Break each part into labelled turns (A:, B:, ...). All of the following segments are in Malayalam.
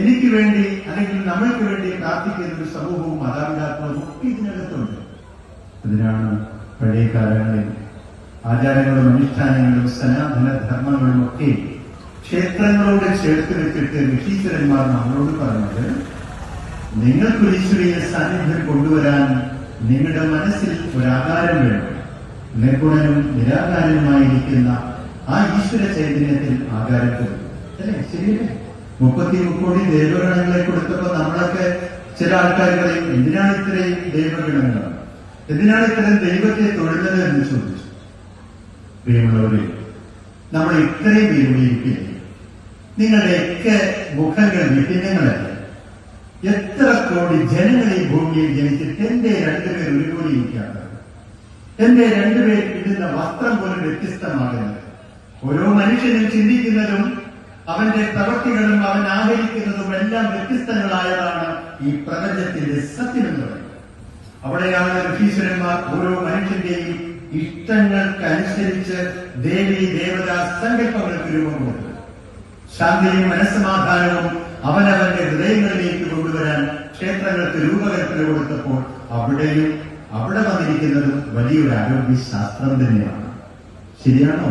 A: എനിക്ക് വേണ്ടി അല്ലെങ്കിൽ നമ്മൾക്ക് വേണ്ടി പ്രാർത്ഥിക്കുന്ന ഒരു സമൂഹവും മാതാപിതാക്കളും ഒക്കെ ഇതിനകത്തുണ്ട്. അതിനാണ് പഴയ കാലങ്ങളിൽ ആചാരങ്ങളും അനുഷ്ഠാനങ്ങളും സനാതന ധർമ്മങ്ങളും ഒക്കെ ക്ഷേത്രങ്ങളോട് ചേർത്ത് വെച്ചിട്ട് ഋഷീശ്വരന്മാർ നമ്മളോട് പറഞ്ഞത് നിങ്ങൾക്ക് ഈശ്വരീയ സാന്നിധ്യം കൊണ്ടുവരാൻ നിങ്ങളുടെ മനസ്സിൽ ഒരാകാരം വേണം. നിർഗുണനും നിരാകാരനുമായിരിക്കുന്ന ആ ഈശ്വര ചൈതന്യത്തിൽ ആകാരം കൊടുക്കും അല്ലേ? ശരിയല്ലേ? മുപ്പത്തി മുക്കോടി ദൈവഗണങ്ങളെ കൊടുത്തപ്പോ നമ്മളൊക്കെ ചില ആൾക്കാർ പറയും എന്തിനാണ് ഇത്രയും ദൈവഗണങ്ങൾ? എന്തിനാണ് ഇത്രയും ദൈവത്തെ തൊഴുന്നത് എന്ന് ചോദിച്ചു. പ്രിയമുള്ളവരെ നമ്മൾ ഇത്രയും പേരുപയോഗിക്കില്ലേ നിങ്ങളുടെയൊക്കെ മുഖങ്ങൾ വിഭിന്നങ്ങളല്ല? എത്ര കോടി ജനങ്ങൾ ഈ ഭൂമിയിൽ ജനിച്ചിട്ട് എന്റെ രണ്ടുപേർ ഒരുപോലെ ഇരിക്കാത്ത? എന്റെ രണ്ടുപേർ ഇടുന്ന വസ്ത്രം പോലും വ്യത്യസ്തമാകുന്നത്. ഓരോ മനുഷ്യനും ചിന്തിക്കുന്നതും അവന്റെ പ്രവൃത്തികളും അവൻ ആഗ്രഹിക്കുന്നതും എല്ലാം വ്യത്യസ്തങ്ങളായതാണ് ഈ പ്രപഞ്ചത്തിന്റെ സത്യം എന്ന് പറയുന്നത്. അവിടെയാണ് ഋഷീശ്വരന്മാർ ഓരോ മനുഷ്യന്റെയും ഇഷ്ടങ്ങൾക്കനുസരിച്ച് ദേവി ദേവത സങ്കല്പങ്ങൾക്ക് രൂപം കൊടുത്തത്. ശാന്തിയും മനസ്സമാധാനവും അവനവന്റെ ഹൃദയങ്ങളിലേക്ക് കൊണ്ടുവരാൻ ക്ഷേത്രങ്ങൾക്ക് രൂപകൽപ്പന കൊടുത്തപ്പോൾ അവിടെയും അവിടെ വന്നിരിക്കുന്നതും വലിയൊരു ആരോഗ്യ ശാസ്ത്രം തന്നെയാണ്. ശരിയാണോ?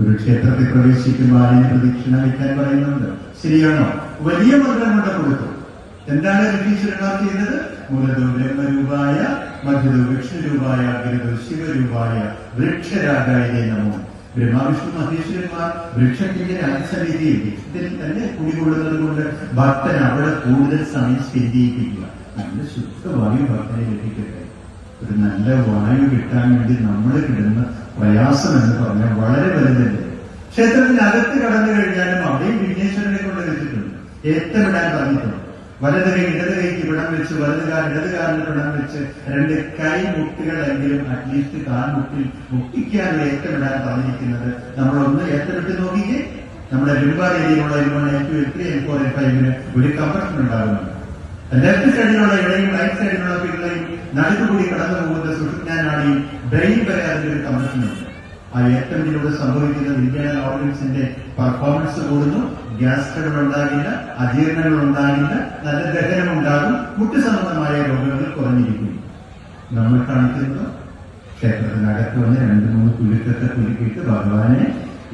A: ഒരു ക്ഷേത്രത്തിൽ പ്രവേശിക്കുമ്പോൾ അതിന് പ്രദക്ഷിണ വയ്ക്കാൻ പറയുന്നുണ്ട്. ശരിയാണോ? വലിയ മന്ത്രം കൊണ്ട് കൊടുത്തു. എന്താണ് ഋഷീശ്വരന്മാർ ചെയ്തത് മൂലതോ ബ്രഹ്മരൂപായ മധ്യതോ വിഷ്ണുരൂപായ ഗരുതോ ശിവരൂപായ വൃക്ഷരാജായ നമോ. ബ്രഹ്മാവിഷ്ണു മഹേശ്വരന്മാർ വൃക്ഷത്തിന്റെ രാജസമിതിയിൽ ഇതിൽ തന്നെ കുടികൊള്ളുന്നത് കൊണ്ട് ഭക്തൻ അവിടെ കൂടുതൽ സമയം സ്പെൻഡ് ചെയ്യിപ്പിക്കുക. നല്ല ശുദ്ധവായു ഭക്തനെ ലഭിക്കട്ടെ. ഒരു നല്ല വായു കിട്ടാൻ വേണ്ടി നമ്മൾ കിടുന്ന പ്രയാസം എന്ന് പറഞ്ഞാൽ വളരെ വലുതല്ലേ? ക്ഷേത്രത്തിനകത്ത് കടന്നു കഴിഞ്ഞാലും അവിടെയും വിഘ്നേശ്വരനെ കൊണ്ട് വെച്ചിട്ടുണ്ട്. ഏത്തമിടാൻ പറഞ്ഞിട്ടുണ്ട്. വലത് കൈ ഇടത് കൈക്ക് വിടം വെച്ച് വലത് കാൽ ഇടത് കാലിന് വിടം വെച്ച് രണ്ട് കൈ മുട്ടുകളെങ്കിലും അറ്റ്ലീസ്റ്റ് കാൽ മുട്ടിൽ മുട്ടിക്കാനുള്ള ഏത്തമിടാൻ പറഞ്ഞിരിക്കുന്നത് നമ്മളൊന്ന് ഏറ്റെടുത്ത് നോക്കിക്കേ. നമ്മുടെ ലിംബാർ ഏരിയയിലുള്ള L L two L three L four L ഫൈവിന് ഒരു കംപ്രഷൻ ഉണ്ടാകുന്നുണ്ട്. ലെഫ്റ്റ് സൈഡിലുള്ള ഇടയും റൈറ്റ് സൈഡിലുള്ള പിള്ളയും നടുക്കുകൂടി കടന്നു പോകുന്ന സുഷുജ്ഞാനാടിയും ബ്രെയിൻ വരെ അതിന്റെ ഒരു ആ ഏറ്റമിലൂടെ സംഭവിക്കുന്ന ഇന്ത്യൻ ഓർഗൻസിന്റെ പെർഫോമൻസ് കൂടുന്നു. ഗ്യാസ്റ്റുകൾ ഉണ്ടാകില്ല അജീർണങ്ങൾ ഉണ്ടാകില്ല നല്ല ദഹനം ഉണ്ടാകും മുട്ടു സംബന്ധമായ രോഗങ്ങൾ കുറഞ്ഞിരിക്കും. നമ്മൾ കാണിക്കുന്നത് ക്ഷേത്രത്തിനകത്ത് വന്ന് രണ്ട് മൂന്ന് കുലുക്കത്തെ കുലുക്കിയിട്ട് ഭഗവാനെ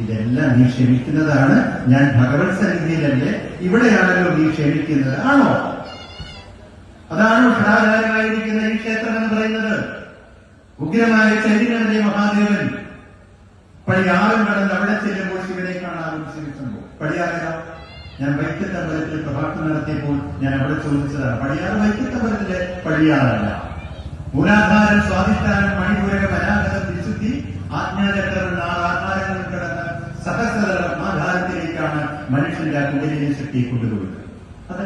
A: ഇതെല്ലാം നീ ക്ഷമിക്കുന്നതാണ്. ഞാൻ ഭഗവത് സന്നിധിയിലല്ലേ ഇവിടെയാണല്ലോ നീ ക്ഷമിക്കുന്നത്. ആണോ? അതാണ് ഘടാകാരമായിരിക്കുന്ന ഈ ക്ഷേത്രം എന്ന് പറയുന്നത്. ഉഗ്രമായ ചൈതന്യന്റെ മഹാദേവൻ പടിയാറും കടന്ന് അവിടെ ചെല്ലുമ്പോൾ ശിവനെ കാണാൻ ശ്രമിക്കുമ്പോൾ പടിയാറ ഞാൻ വൈക്കത്തമ്പലത്തിൽ പ്രഭാഷണം നടത്തിയപ്പോൾ ഞാൻ അവിടെ ചോദിച്ചതാണ് പടിയാറ് വൈക്കത്തമ്പലത്തിലെ പടിയാറല്ല? മൂലാധാരം സ്വാധിഷ്ഠാനം മണിപൂരകം അനാഗതം വിശുദ്ധി ആജ്ഞാചക്രം ആധാരങ്ങൾ സഹസ്ര സഹസ്രമാധാരത്തിലേക്കാണ് മനുഷ്യന്റെ ആ കുടിലിനെ ശക്തി കൊണ്ടുപോകുന്നത്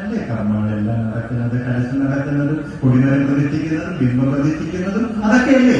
A: അതല്ലേ കർമ്മങ്ങളെല്ലാം നടക്കുന്നത് കലശം നടക്കുന്നതും കുടിനരം പ്രതിഷ്ഠിക്കുന്നതും ബിംബം പ്രതിഷ്ഠിക്കുന്നതും അതൊക്കെയല്ലേ?